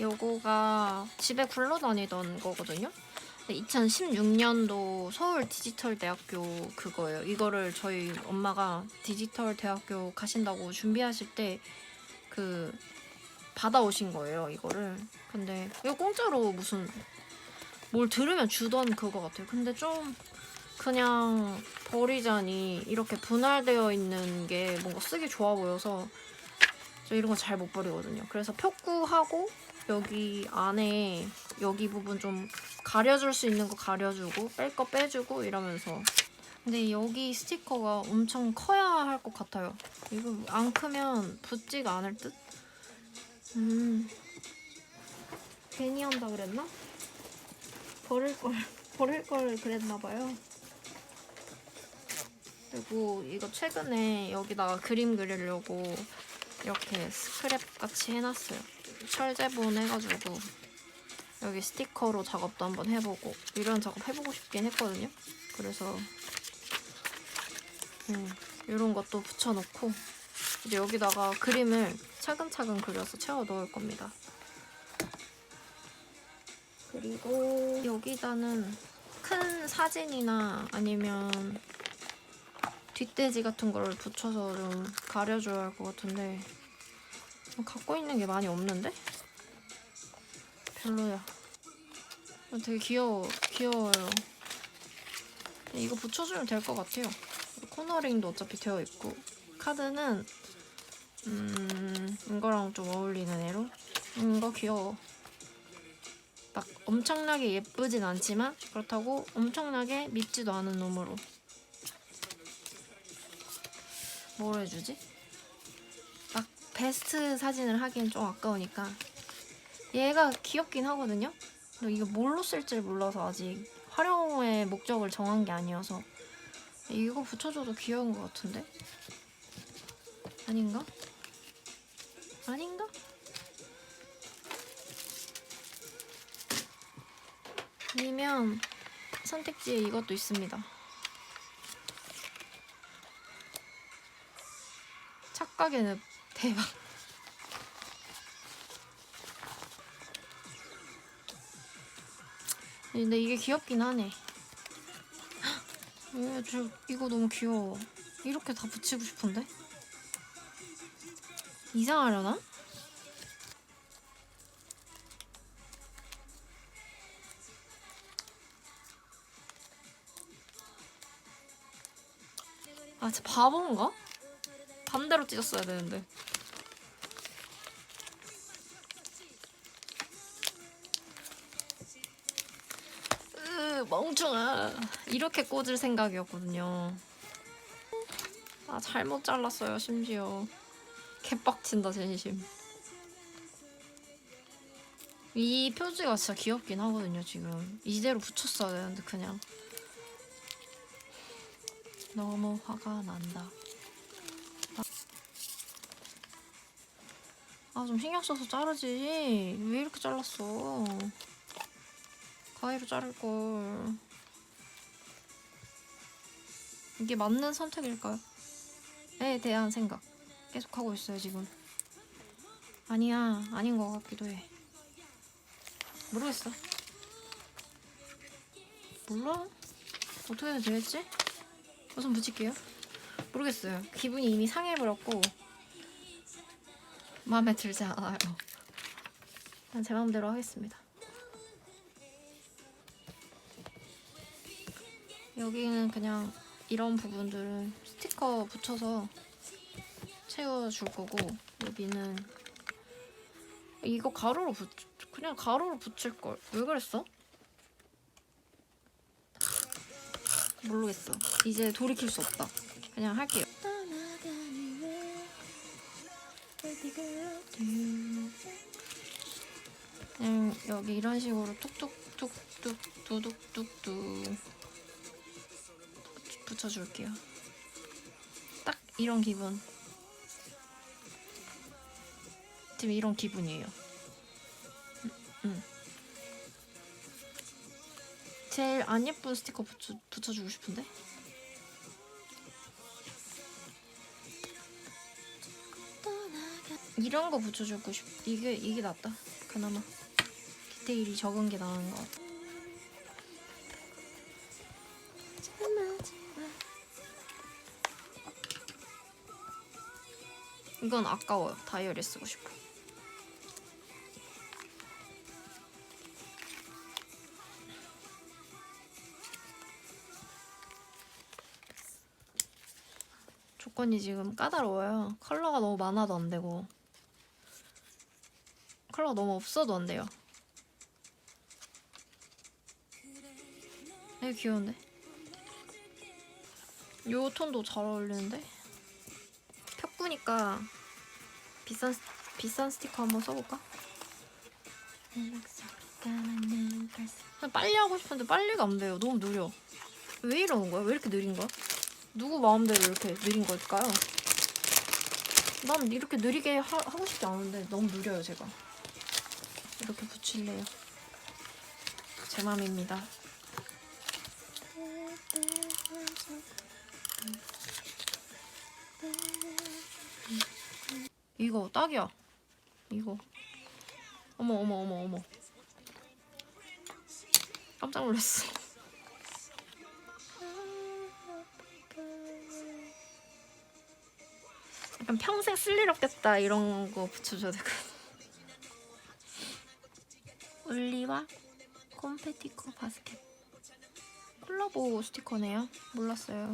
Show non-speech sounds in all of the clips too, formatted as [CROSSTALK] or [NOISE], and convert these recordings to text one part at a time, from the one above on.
요거가 집에 굴러다니던 거거든요. 2016년도 서울 디지털 대학교 그거예요. 이거를 저희 엄마가 디지털 대학교 가신다고 준비하실 때 그 받아오신 거예요. 이거를. 근데 이거 공짜로 무슨 뭘 들으면 주던 그거 같아요. 근데 좀 그냥 버리자니 이렇게 분할되어 있는 게 뭔가 쓰기 좋아 보여서 저 이런 거 잘 못 버리거든요. 그래서 표구하고 여기 안에 여기 부분 좀 가려줄 수 있는 거 가려주고 뺄 거 빼주고 이러면서 근데 여기 스티커가 엄청 커야 할 것 같아요. 이거 안 크면 붙지가 않을 듯? 음 괜히 한다 그랬나? 버릴 걸 [LAUGHS] 버릴 걸 그랬나 봐요. 그리고 이거 최근에 여기다가 그림 그리려고 이렇게 스크랩 같이 해놨어요. 철제본 해가지고 여기 스티커로 작업도 한번 해보고 이런 작업 해보고 싶긴 했거든요. 그래서 음, 이런 것도 붙여놓고 이제 여기다가 그림을 차근차근 그려서 채워 넣을 겁니다. 그리고 여기다는 큰 사진이나 아니면 뒷돼지 같은 걸 붙여서 좀 가려줘야 할 것 같은데 갖고 있는 게 많이 없는데? 별로야. 되게 귀여워, 귀여워요. 이거 붙여주면 될 것 같아요. 코너링도 어차피 되어 있고 카드는 음 이거랑 좀 어울리는 애로 음, 이거 귀여워. 막 엄청나게 예쁘진 않지만 그렇다고 엄청나게 밉지도 않은 놈으로 뭘 해주지? 막 베스트 사진을 하기엔 좀 아까우니까 얘가 귀엽긴 하거든요? 근데 이거 뭘로 쓸지 몰라서 아직 활용의 목적을 정한 게 아니어서 이거 붙여줘도 귀여운 것 같은데? 아닌가? 아닌가? 아니면 선택지에 이것도 있습니다. 착각에는 대박. 근데 이게 귀엽긴 하네. 왜, 저, 이거 너무 귀여워. 이렇게 다 붙이고 싶은데? 이상하려나? 아, 진짜 바본가? 반대로 찢었어야 되는데. 멍청아. 이렇게 꽂을 생각이었거든요. 아, 잘못 잘랐어요, 심지어. 개빡친다, 진심. 이 표지가 진짜 귀엽긴 하거든요, 지금. 이대로 붙였어야 되는데, 그냥. 너무 화가 난다. 아, 좀 신경 써서 자르지. 왜 이렇게 잘랐어? 가위로 자를걸. 이게 맞는 선택일까요? 에 대한 생각. 계속 하고 있어요, 지금. 아니야, 아닌 것 같기도 해. 모르겠어. 몰라? 어떻게 해야 되겠지? 우선 붙일게요. 모르겠어요. 기분이 이미 상해버렸고 마음에 들지 않아요. 그냥 제 마음대로 하겠습니다. 여기는 그냥 이런 부분들은 스티커 붙여서 채워줄 거고 여기는 이거 가로로 붙 그냥 가로로 붙일 걸 왜 그랬어? 모르겠어. 이제 돌이킬 수 없다. 그냥 할게요. 그냥 여기 이런 식으로 툭툭툭툭 두둑뚝뚝 붙여줄게요. 딱 이런 기분. 지금 이런 기분이에요. 음, 음. 제일 안 예쁜 스티커 붙여, 붙여주고 싶은데? 이런 거 붙여주고 싶. 이게 이게 낫다. 그나마 디테일이 적은 게 나은 것 같아. 이건 아까워요. 다이어리 쓰고 싶어. 조건이 지금 까다로워요. 컬러가 너무 많아도 안 되고 컬러가 너무 없어도 안 돼요. 되게 귀여운데? 요 톤도 잘 어울리는데? 펴꾸니까 비싼 스- 비싼 스티커 한번 써볼까? 빨리 하고 싶은데 빨리가 안 돼요. 너무 느려. 왜 이러는 거야? 왜 이렇게 느린 거야? 누구 마음대로 이렇게 느린 걸까요? 난 이렇게 느리게 하, 하고 싶지 않은데 너무 느려요 제가. 이렇게 붙일래요. 제 맘입니다. 이거 딱이야. 이거. 어머 어머 어머 어머. 깜짝 놀랐어. 약간 평생 쓸 일 없겠다 이런 거 붙여줘야 되거든. 올리와 콤페티코 바스켓 콜라보 스티커네요. 몰랐어요.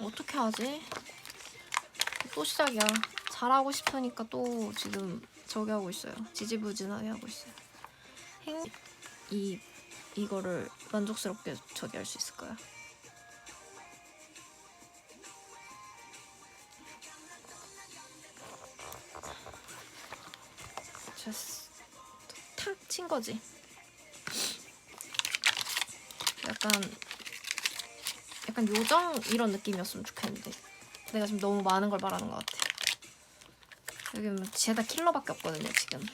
어떻게 하지? 또 시작이야. 잘하고 싶으니까 또 지금 저기 하고 있어요. 지지부진하게 하고 있어요. 행... 이 이거를 만족스럽게 저기 할 수 있을까요? 됐어. 탁친 거지. 약간 약간 요정 이런 느낌이었으면 좋겠는데 내가 지금 너무 많은 걸 말하는 것 같아. 여기 뭐 죄다 킬러밖에 없거든요 지금.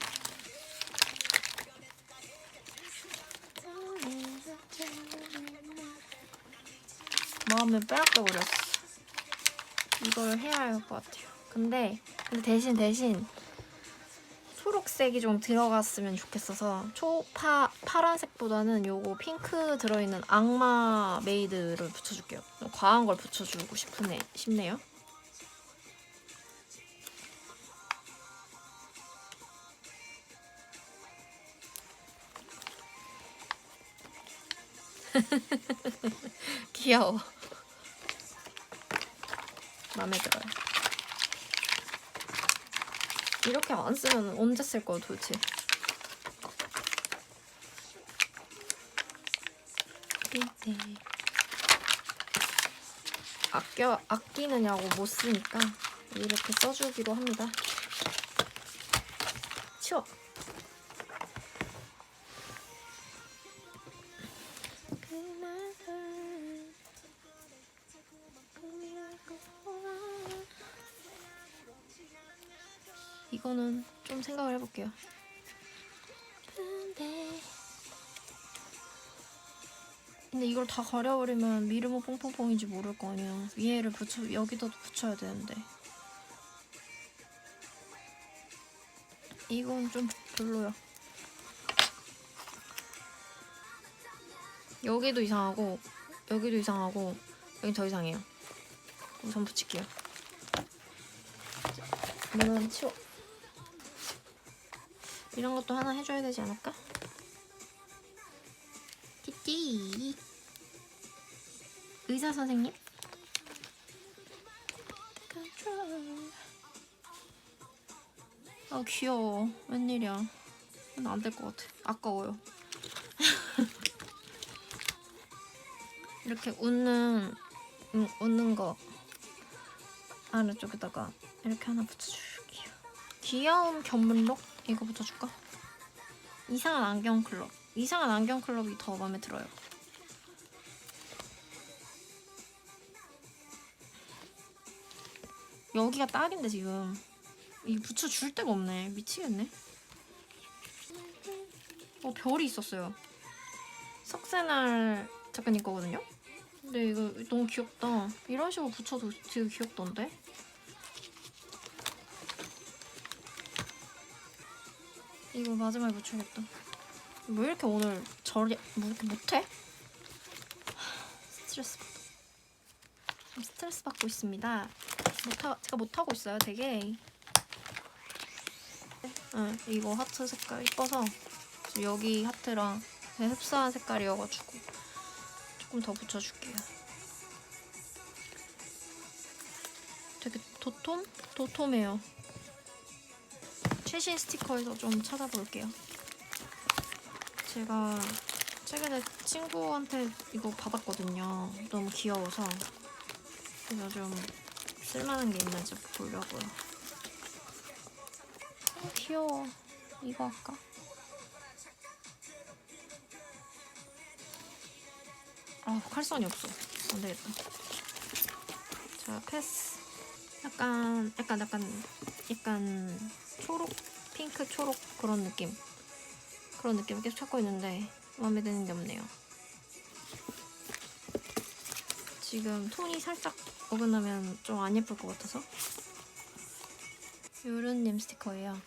마음을 빼앗겨 버렸어. 이걸 해야 할 것 같아요. 근데 근데 대신 대신 초록색이 좀 들어갔으면 좋겠어서 초파 파란색보다는 요거 핑크 들어있는 악마 메이드를 붙여줄게요. 좀 과한 걸 붙여주고 싶네 싶네요. [LAUGHS] 귀여워. 마음에 들어요. 이렇게 안 쓰면 언제 쓸 거야 도대체? 아껴 아끼느냐고 못 쓰니까 이렇게 써주기로 합니다. 치워. 이거는 좀 생각을 해볼게요. 근데 이걸 다 가려버리면 미르모 뽕뽕뽕인지 모를 거 아니야. 위에를 붙여 여기다 붙여야 되는데. 이건 좀 별로야. 여기도 이상하고 여기도 이상하고 여긴 더 이상해요. 우선 붙일게요. 이건 치워. 이런 것도 하나 해줘야 되지 않을까? 티티 의사 선생님? 아 귀여워. 웬일이야. 안될 것 같아. 아까워요. [LAUGHS] 이렇게 웃는 음, 웃는 거 아래쪽에다가 이렇게 하나 붙여줄게요. 귀여운 견문록 이거 붙여줄까? 이상한 안경 클럽. 이상한 안경 클럽이 더 마음에 들어요. 여기가 딱인데 지금 이 붙여줄 데가 없네. 미치겠네. 어 별이 있었어요. 석쇠날 작가님 거거든요. 근데 이거 너무 귀엽다. 이런 식으로 붙여도 되게 귀엽던데? 이거 마지막에 붙여야겠다. 왜 이렇게 오늘 저리 뭐 이렇게 못해? 하, 스트레스 스트레스 받고 있습니다. 못하 제가 못하고 있어요, 되게. 응, 이거 하트 색깔 이뻐서 여기 하트랑 그냥 흡사한 색깔이어가지고 조금 더 붙여줄게요. 되게 도톰? 도톰해요. 최신 스티커에서 좀 찾아볼게요. 제가 최근에 친구한테 이거 받았거든요. 너무 귀여워서 그래서 좀 쓸만한 게 있는지 보려고요. 어, 귀여워. 이거 할까? 아, 칼선이 없어. 안 되겠다. 자, 패스. 약간, 약간, 약간, 약간 초록, 핑크 초록 그런 느낌. 그런 느낌을 계속 찾고 있는데 마음에 드는 게 없네요. 지금 톤이 살짝 어긋나면 좀 안 예쁠 것 같아서. 유른님 스티커예요.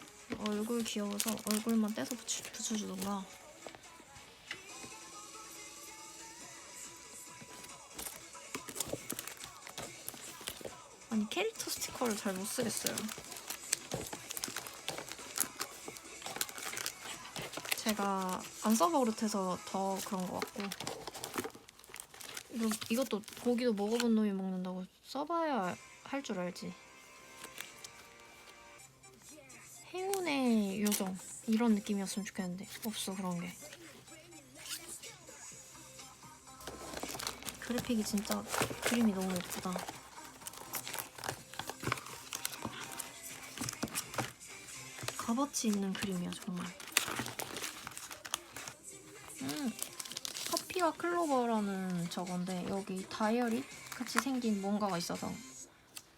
얼굴 귀여워서 얼굴만 떼서 붙여, 붙여주던가. 아니 캐릭터 스티커를 잘 못 쓰겠어요. 제가 안 써버릇해서 더 그런 것 같고 이거, 이것도 고기도 먹어본 놈이 먹는다고 써봐야 할 줄 알지. 행운의 요정 이런 느낌이었으면 좋겠는데 없어 그런 게. 그래픽이 진짜 그림이 너무 예쁘다. 값어치 있는 그림이야 정말. 커피와 클로버라는 저건데 여기 다이어리 같이 생긴 뭔가가 있어서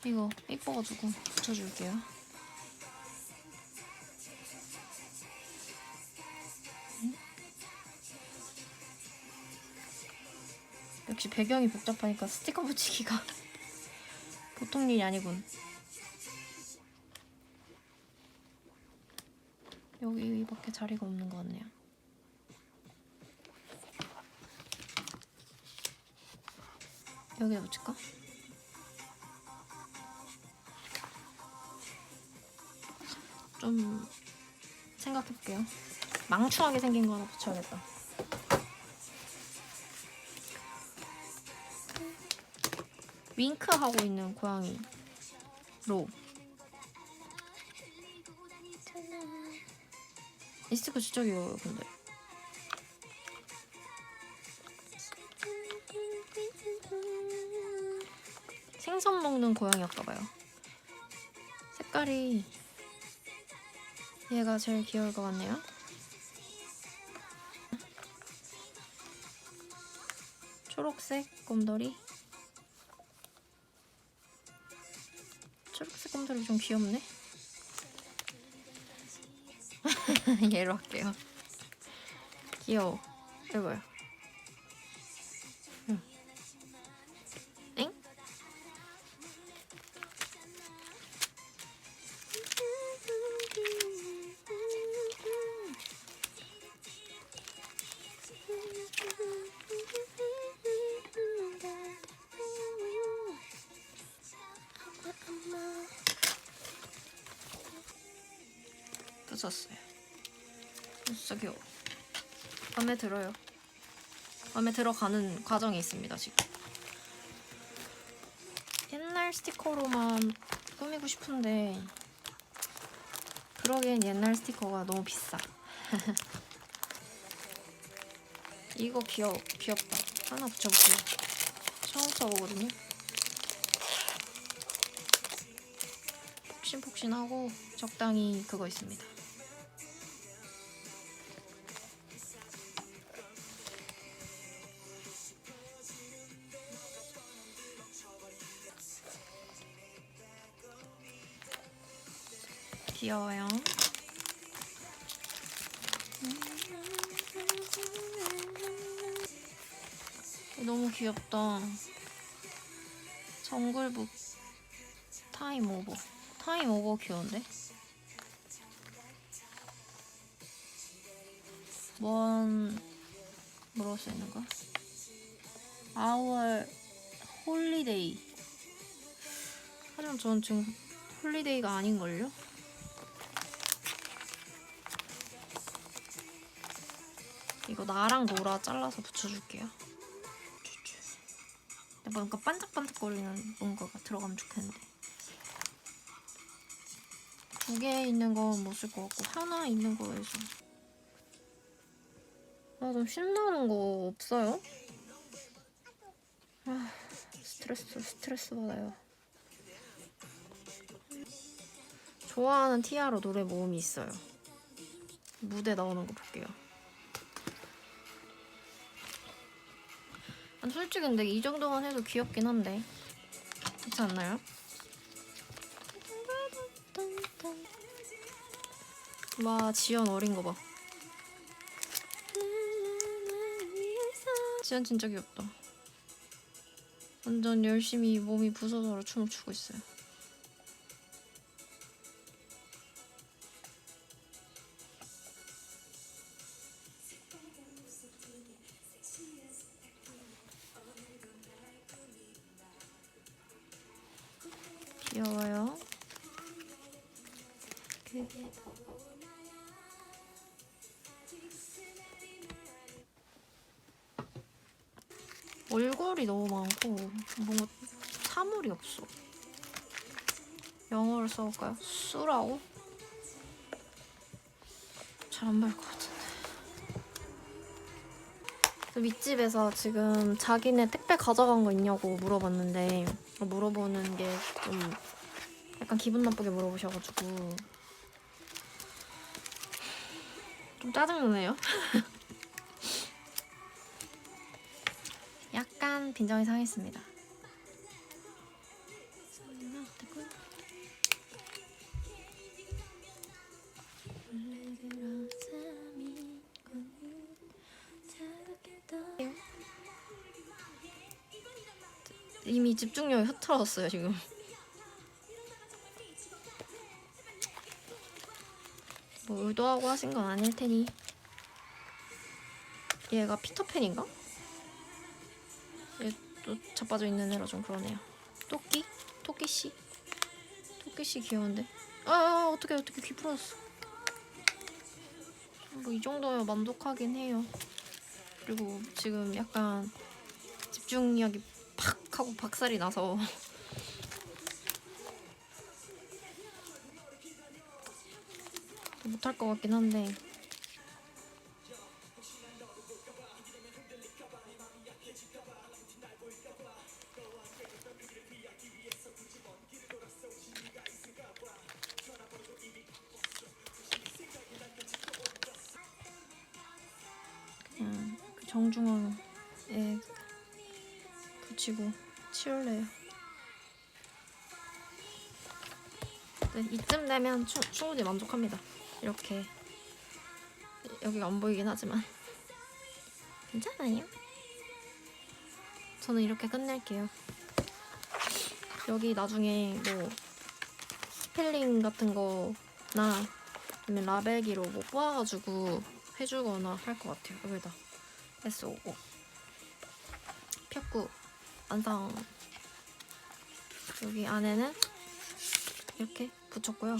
이거 이뻐가지고 붙여줄게요. 음? 역시 배경이 복잡하니까 스티커 붙이기가 [LAUGHS] 보통 일이 아니군. 여기밖에 자리가 없는 것 같네요. 여기다 붙일까? 좀 생각해볼게요. 망충하게 생긴 거 하나 붙여야겠다. 윙크 하고 있는 고양이 로. 이 스티커 진짜 귀여워요, 근데. 먹는 고양이였나봐요. 색깔이 얘가 제일 귀여울 것 같네요. 초록색 곰돌이. 초록색 곰돌이 좀 귀엽네. [LAUGHS] 얘로 할게요. 귀여워. 이거요. 붙었어요. 진짜 귀여워. 마음에 들어요. 마음에 들어가는 과정이 있습니다, 지금. 옛날 스티커로만 꾸미고 싶은데 그러기엔 옛날 스티커가 너무 비싸. [LAUGHS] 이거 귀여 귀엽다. 하나 붙여볼게요. 처음 써보거든요. 폭신폭신하고 적당히 그거 있습니다. 귀여워요. 너무 귀엽다. 정글북 타임 오버. 타임 오버 귀여운데? 뭔 뭐라고 써 있는 거야? Our 홀리데이. 하지만 저는 지금 홀리데이가 아닌걸요? 이거 나랑 노라 잘라서 붙여줄게요. 뭔가 반짝반짝거리는 뭔가가 들어가면 좋겠는데. 두 개 있는 건 못 쓸 것 같고 하나 있는 거에서. 아, 좀 신나는 거 없어요? 아, 스트레스, 스트레스 받아요. 좋아하는 티아로 노래 모음이 있어요. 무대 나오는 거 볼게요. 솔직히 근데 이 정도만 해도 귀엽긴 한데. 그렇지 않나요? 와, 지연 어린 거 봐. 지연 진짜 귀엽다. 완전 열심히 몸이 부서져라 춤을 추고 있어요. 귀여워요. 얼굴이 너무 많고 뭔가 사물이 없어. 영어를 써볼까요? 수라고? 잘안 맞을 것 같은데. 그 밑집에서 지금 자기네 택배 가져간 거 있냐고 물어봤는데 물어보는 게 좀 약간 기분 나쁘게 물어보셔가지고 좀 짜증나네요. [LAUGHS] 약간 빈정이 상했습니다. 집중력이 흐트러졌어요 지금. 뭐 의도하고 하신 건 아닐 테니. 얘가 피터팬인가? 얘 또 자빠져 있는 애라 좀 그러네요. 토끼? 토끼 씨? 토끼 씨 귀여운데. 아, 아 어떻게 어떻게 귀 부러졌어. 뭐 이 정도면 만족하긴 해요. 그리고 지금 약간 집중력이 팍 하고 박살이 나서. 못할 것 같긴 한데. 그 정중앙에 붙이고 치울래요. 네, 이쯤 되면 충, 충분히 만족합니다. 이렇게 여기가 안 보이긴 하지만 괜찮아요. 저는 이렇게 끝낼게요. 여기 나중에 뭐 스펠링 같은 거나 아니면 라벨기로 뭐 뽑아가지고 해주거나 할 것 같아요. 여기다 S55 폈구 완성 여기 안에는 이렇게 붙였고요.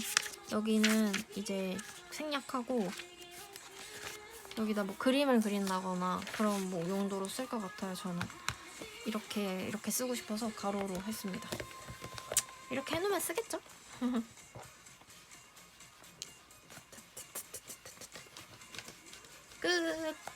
여기는 이제 생략하고 여기다 뭐 그림을 그린다거나 그런 뭐 용도로 쓸 것 같아요. 저는 이렇게 이렇게 쓰고 싶어서 가로로 했습니다. 이렇게 해놓으면 쓰겠죠? [LAUGHS] 끝.